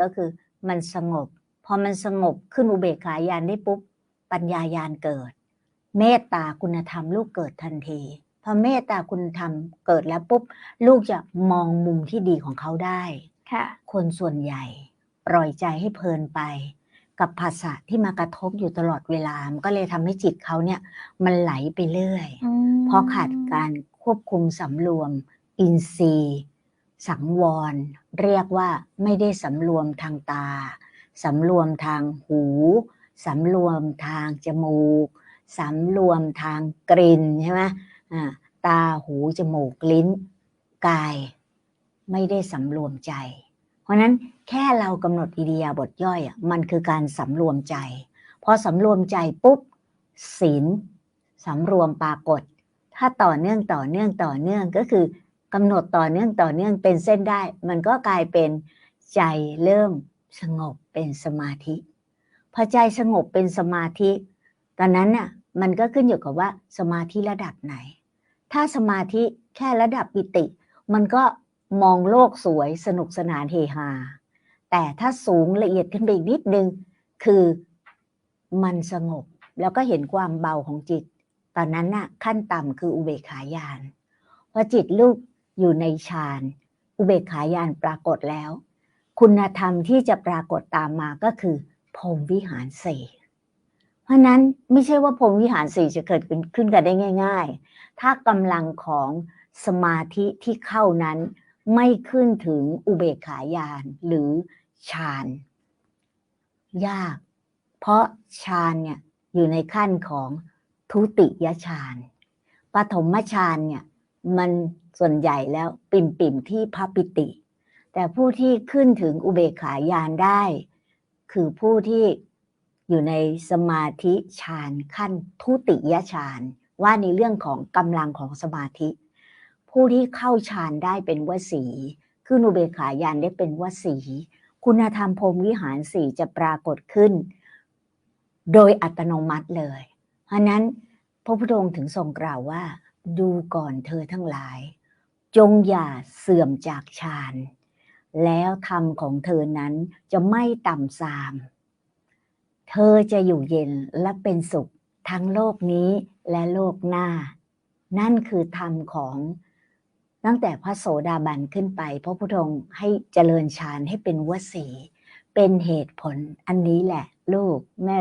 ก็คือมันสงบ พอมันสงบขึ้นอุเบกขายานได้ปุ๊บ ปัญญายานเกิด เมตตาคุณธรรมลูกเกิดทันทีพอเมตตาคุณธรรมเกิดแล้วปุ๊บ ลูกจะมองมุมที่ดีของเขาได้ค่ะ คนส่วนใหญ่ ปล่อยใจให้เพลินไป กับภาษาที่มากระทบอยู่ตลอดเวลามันก็เลยทำให้จิตเขาเนี่ย มันไหลไปเรื่อยอืมเพราะขาดการควบคุมสำรวม อินทรีย์ สังวร เรียกว่าไม่ได้สำรวมทางตาสำรวมทางหูสำรวมทางจมูกสำรวมทางกลิ่นใช่ไหมอ่าตาหูจมูกลิ้น กาย ไม่ได้สำรวมใจ เพราะนั้นแค่เรากำหนดอิริยบถย่อยอะมันคือการสำรวมใจ พอสำรวมใจปุ๊บศีลสำรวมปรากฏ ถ้าต่อเนื่องต่อเนื่องต่อเนื่องก็คือ กำหนดต่อเนื่องต่อเนื่องเป็นเส้นได้ มันก็กลายเป็นใจเริ่มสงบเป็นสมาธิพอใจสงบเป็นสมาธิ ตอนนั้นน่ะมันก็ขึ้นอยู่กับว่าสมาธิระดับไหน ถ้าสมาธิแค่ระดับปิติ มันก็มองโลกสวยสนุกสนานเฮฮา แต่ถ้าสูงละเอียดขึ้นไปอีกนิดนึง คือมันสงบแล้วก็เห็นความเบาของจิต ตอนนั้นน่ะขั้นต่ำคืออุเบกขายานพอจิตลูก อยู่ในฌานอุเบกขายานปรากฏแล้ว คุณธรรมที่จะปรากฏตามมาก็คือพรมวิหารสี่เพราะนั้นไม่ใช่ว่าพรมวิหารสี่จะเกิดขึ้นขึ้นกันได้ง่าย ๆ ถ้ากำลังของสมาธิที่เข้านั้นไม่ขึ้นถึงอุเบกขายานหรือฌานยาก เพราะฌานเนี่ยอยู่ในขั้นของทุติยฌานปฐมฌานเนี่ยมัน ส่วนใหญ่แล้วปิ่มปิ่มๆที่พระปิติ แต่ผู้ที่ขึ้นถึงอุเบกขายานได้ คือผู้ที่อยู่ในสมาธิฌานขั้นทุติยฌานว่าในเรื่องของกำลังของสมาธิ ผู้ที่เข้าฌานได้เป็นวสีขึ้นอุเบกขายานได้เป็นวสี คุณธรรมพรมวิหารสี่จะปรากฏขึ้น โดยอัตโนมัติเลย เพราะนั้นพระพุทธองค์ถึงทรงกล่าวว่า ดูก่อนเธอทั้งหลาย จงอย่าเสื่อมจากฌาน แล้วธรรมของเธอนั้นจะไม่ต่ำทราม เธอจะอยู่เย็นและเป็นสุขทั้งโลกนี้และโลกหน้า นั่นคือธรรมของตั้งแต่พระโสดาบันขึ้นไปพระพุทธองค์ให้เจริญฌานให้เป็นวสี เป็นเหตุผลอันนี้แหละ ลูกแม่